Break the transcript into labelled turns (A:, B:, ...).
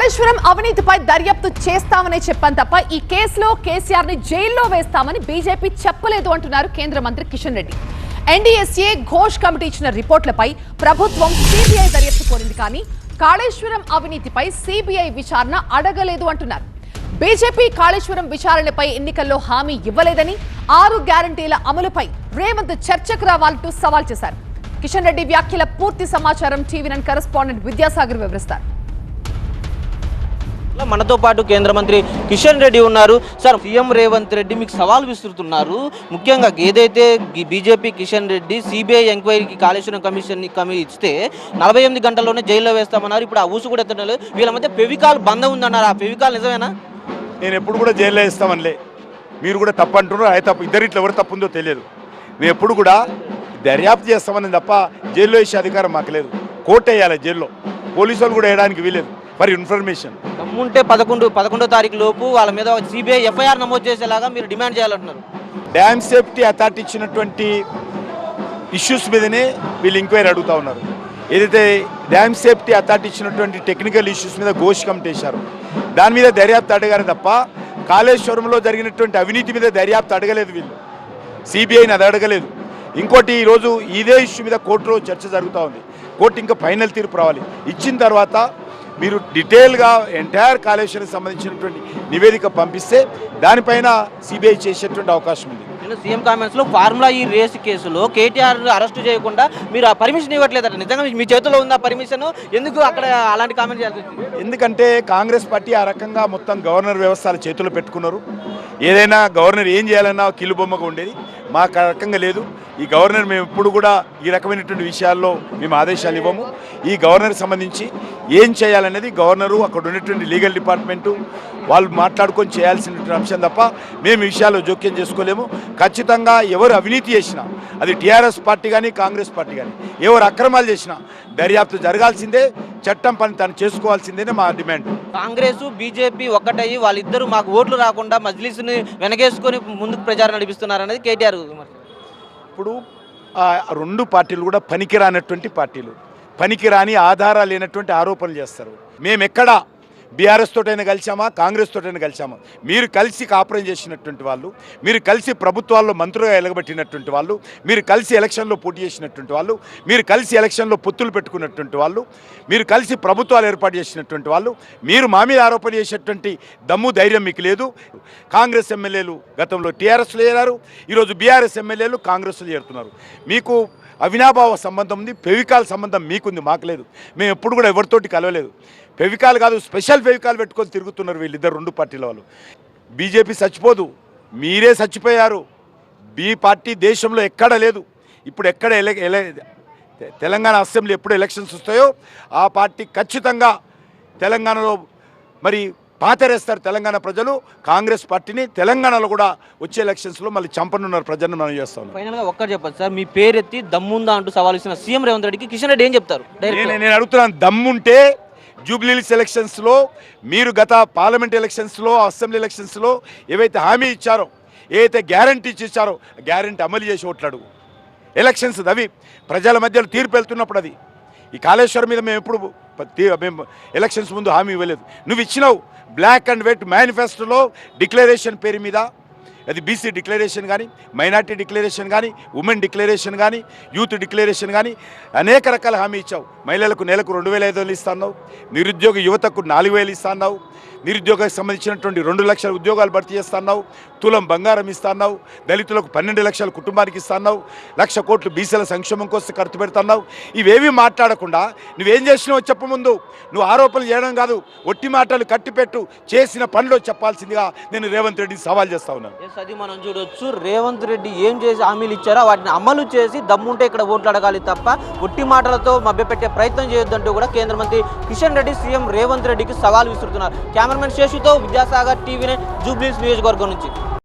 A: కాళేశ్వరం అవినీతిపై దర్యాప్తు చేస్తామనే చెప్పాను తప్ప ఈ కేసులో కేసీఆర్ని జైల్లో వేస్తామని బీజేపీ చెప్పలేదు అంటున్నారు కేంద్ర మంత్రి కిషన్ రెడ్డి. ఎన్డీఎస్ఏ ఘోష్ కమిటీ ఇచ్చిన రిపోర్టులపై ప్రభుత్వం సిబిఐ దర్యాప్తు కోరింది కానీ కాళేశ్వరం అవినీతిపై సిబిఐ విచారణ అడగలేదు అంటున్నారు. బీజేపీ కాళేశ్వరం విచారణపై ఎన్నికల్లో హామీ ఇవ్వలేదని ఆరు గ్యారంటీల అమలుపై రేవంత్ చర్చకు రావాలంటూ సవాల్ చేశారు. కిషన్ రెడ్డి వ్యాఖ్యల పూర్తి సమాచారం టీవీ నైన్ కరెస్పాండెంట్ విద్యాసాగర్ వివరిస్తారు.
B: మనతో పాటు కేంద్ర మంత్రి కిషన్ రెడ్డి ఉన్నారు. సార్ సీఎం రేవంత్ రెడ్డి మీకు సవాల్ విసురుతున్నారు. ముఖ్యంగా ఏదైతే బీజేపీ కిషన్ రెడ్డి సిబిఐ ఎంక్వైరీకి కాళేశ్వరం కమిషన్ కమి ఇస్తే నలభై ఎనిమిది గంటల్లోనే జైల్లో వేస్తామన్నారు. ఇప్పుడు ఆ ఊసు కూడా ఎత్తడం లేదు వీళ్ళ మధ్య ఫెవికాల్ బంధం ఉందన్నారు. ఆ ఫెవికాల్ నిజమేనా?
C: నేను ఎప్పుడు కూడా జైల్లో వేస్తామనిలే. మీరు కూడా తప్పు అంటున్నారు అయితే తప్పు ఇద్దరిట్లో ఎవరు తప్పు ఉందో తెలియదు. మేము ఎప్పుడు కూడా దర్యాప్తు చేస్తామని తప్ప జైల్లో వేసే అధికారం మాకు లేదు. కోర్టు వేయాలి జైల్లో. పోలీసు వాళ్ళు కూడా వేయడానికి వీలేదు ఫర్ ఇన్ఫర్మేషన్.
B: దమ్ముంటే పదకొండు పదకొండో తారీఖు లోపు వాళ్ళ మీద సిబిఐ ఎఫ్ఐఆర్ నమోదు చేసేలాగా మీరు డిమాండ్ చేయాలంటున్నారు.
C: డ్యామ్ సేఫ్టీ అథారిటీ ఇచ్చినటువంటి ఇష్యూస్ మీదనే వీళ్ళు ఎంక్వైరీ అడుగుతా ఉన్నారు. ఏదైతే డ్యామ్ సేఫ్టీ అథారిటీ ఇచ్చినటువంటి టెక్నికల్ ఇష్యూస్ మీద ఘోష్ కమిటీ వేశారు దాని మీద దర్యాప్తు అడగారు తప్ప కాళేశ్వరంలో జరిగినటువంటి అవినీతి మీద దర్యాప్తు అడగలేదు వీళ్ళు. సిబిఐని అది అడగలేదు. ఇంకోటి ఈరోజు ఇదే ఇష్యూ మీద కోర్టులో చర్చ జరుగుతూ ఉంది. కోర్టు ఇంకా ఫైనల్ తీర్పు రావాలి. ఇచ్చిన తర్వాత మీరు డీటెయిల్గా ఎంటైర్ కాళేశ్వరం సంబంధించినటువంటి నివేదిక పంపిస్తే దానిపైన సిబిఐ చేసేటువంటి అవకాశం ఉంది.
B: నిన్న సీఎం కామెంట్స్లో ఫార్ములా ఈ రేస్ కేసులో కేటీఆర్ అరెస్ట్ చేయకుండా మీరు ఆ పర్మిషన్ ఇవ్వట్లేదట. నిజంగా మీ చేతిలో ఉందా పర్మిషన్ ఎందుకు అక్కడ అలాంటి కామెంట్ చేయాల్సి
C: ఎందుకంటే కాంగ్రెస్ పార్టీ ఆ రకంగా మొత్తం గవర్నర్ వ్యవస్థల చేతిలో పెట్టుకున్నారు. ఏదైనా గవర్నర్ ఏం చేయాలన్నా కిలుబొమ్మగా ఉండేది. మాకు ఆ రకంగా లేదు. ఈ గవర్నర్ మేము ఎప్పుడు కూడా ఈ రకమైనటువంటి విషయాల్లో మేము ఆదేశాలు ఇవ్వము. ఈ గవర్నర్ సంబంధించి ఏం చేయాలనేది గవర్నరు అక్కడ ఉన్నటువంటి లీగల్ డిపార్ట్మెంటు వాళ్ళు మాట్లాడుకొని చేయాల్సినటువంటి అంశం తప్ప మేము ఈ విషయాల్లో జోక్యం చేసుకోలేము. ఖచ్చితంగా ఎవరు అవినీతి చేసినా అది టీఆర్ఎస్ పార్టీ కానీ కాంగ్రెస్ పార్టీ కానీ ఎవరు అక్రమాలు చేసినా దర్యాప్తు జరగాల్సిందే చట్టం పని తను చేసుకోవాల్సిందేనే మా డిమాండ్.
B: కాంగ్రెస్ బీజేపీ ఒక్కటయ్యి వాళ్ళిద్దరూ మాకు ఓట్లు రాకుండా మజ్లిస్ని వెనకేసుకొని ముందుకు ప్రచారం నడిపిస్తున్నారు అనేది కేటీఆర్.
C: ఇప్పుడు ఆ రెండు పార్టీలు కూడా పనికిరానటువంటి పార్టీలు. పనికిరాని ఆధారాలు లేనటువంటి ఆరోపణలు చేస్తారు. మేము ఎక్కడ బీఆర్ఎస్ తోటైనా కలిసామా కాంగ్రెస్ తోటైనా కలిసామా మీరు కలిసి కాపురం చేసినటువంటి వాళ్ళు మీరు కలిసి ప్రభుత్వాల్లో మంత్రులుగా ఎలగబెట్టినటువంటి వాళ్ళు మీరు కలిసి ఎలక్షన్లో పోటీ చేసినటువంటి వాళ్ళు మీరు కలిసి ఎలక్షన్లో పొత్తులు పెట్టుకున్నటువంటి వాళ్ళు మీరు కలిసి ప్రభుత్వాలు ఏర్పాటు చేసినటువంటి వాళ్ళు మీరు మా మీద ఆరోపణ చేసేటువంటి దమ్ము ధైర్యం మీకు లేదు. కాంగ్రెస్ ఎమ్మెల్యేలు గతంలో టీఆర్ఎస్లో చేరారు ఈరోజు బీఆర్ఎస్ ఎమ్మెల్యేలు కాంగ్రెస్లో చేరుతున్నారు. మీకు అవినాభావ సంబంధం ఉంది ఫెవికాల్ సంబంధం మీకుంది మాకు లేదు మేము ఎప్పుడు కూడా ఎవరితోటి కలవలేదు. ఫెవికాల్ కాదు స్పెషల్ ఫెవికాల్ పెట్టుకొని తిరుగుతున్నారు వీళ్ళిద్దరు రెండు పార్టీల వాళ్ళు. బీజేపీ చచ్చిపోదు మీరే చచ్చిపోయారు. బీ పార్టీ దేశంలో ఎక్కడ లేదు. ఇప్పుడు ఎక్కడ తెలంగాణ అసెంబ్లీ ఎప్పుడు ఎలక్షన్స్ వస్తాయో ఆ పార్టీ ఖచ్చితంగా తెలంగాణలో మరి పాతరేస్తారు తెలంగాణ ప్రజలు కాంగ్రెస్ పార్టీని తెలంగాణలో కూడా వచ్చే ఎలక్షన్స్లో మళ్ళీ చంపనున్నారు ప్రజలను మనం చేస్తాం
B: ఒక్కటి చెప్పండి సార్ మీ పేరెత్తి దమ్ముందా అంటూ సవాల్ ఇస్తున్న సీఎం రేవంత్ రెడ్డికి కిషన్ రెడ్డి ఏం చెప్తారు?
C: నేను నేను అడుగుతున్నాను దమ్ముంటే జూబ్లీస్ ఎలక్షన్స్లో మీరు గత పార్లమెంట్ ఎలక్షన్స్లో అసెంబ్లీ ఎలక్షన్స్లో ఏవైతే హామీ ఇచ్చారో ఏవైతే గ్యారంటీ ఇచ్చారో గ్యారంటీ అమలు చేసి ఓట్లాడు ఎలక్షన్స్ అవి ప్రజల మధ్యలో తీర్పు వెళ్తున్నప్పుడు అది. ఈ కాళేశ్వరం మీద మేము ఎప్పుడు మేము ఎలక్షన్స్ ముందు హామీ ఇవ్వలేదు. నువ్వు ఇచ్చినావు బ్లాక్ అండ్ వైట్ మేనిఫెస్టోలో డిక్లరేషన్ పేరు మీద. అది బీసీ డిక్లరేషన్ కానీ మైనార్టీ డిక్లరేషన్ కానీ ఉమెన్ డిక్లరేషన్ కానీ యూత్ డిక్లరేషన్ కానీ అనేక రకాల హామీ ఇచ్చావు. మహిళలకు నెలకు రెండు వేల ఐదు వందలు ఇస్తున్నావు. నిరుద్యోగ యువతకు నాలుగు వేలు ఇస్తున్నావు. నిరుద్యోగానికి సంబంధించినటువంటి రెండు లక్షల ఉద్యోగాలు భర్తీ చేస్తున్నావు. తులం బంగారం ఇస్తున్నావు. దళితులకు పన్నెండు లక్షల కుటుంబానికి ఇస్తున్నావు. లక్ష కోట్లు బీసీల సంక్షేమం కోసం ఖర్చు పెడుతున్నావు. ఇవేవి మాట్లాడకుండా నువ్వేం చేసినావో చెప్పముందు నువ్వు ఆరోపణలు చేయడం కాదు. ఒట్టి మాటలు కట్టిపెట్టు. చేసిన పనిలో చెప్పాల్సిందిగా నేను రేవంత్ రెడ్డి సవాల్ చేస్తా ఉన్నాను.
B: ఎస్ అది మనం చూడొచ్చు. రేవంత్ రెడ్డి ఏం చేసి హామీలు ఇచ్చారో వాటిని అమలు చేసి దమ్ముంటే ఇక్కడ ఓట్లు అడగాలి తప్ప ఒట్టి మాటలతో మభ్యపెట్టే ప్రయత్నం చేయొద్దంటూ కూడా కేంద్ర మంత్రి కిషన్ రెడ్డి సీఎం రేవంత్ రెడ్డికి సవాల్ విసురుతున్నారు. కెమెరామెన్ శేషుతో విద్యాసాగర్ టీవీ జూబ్లీస్ నియోజకవర్గం నుంచి.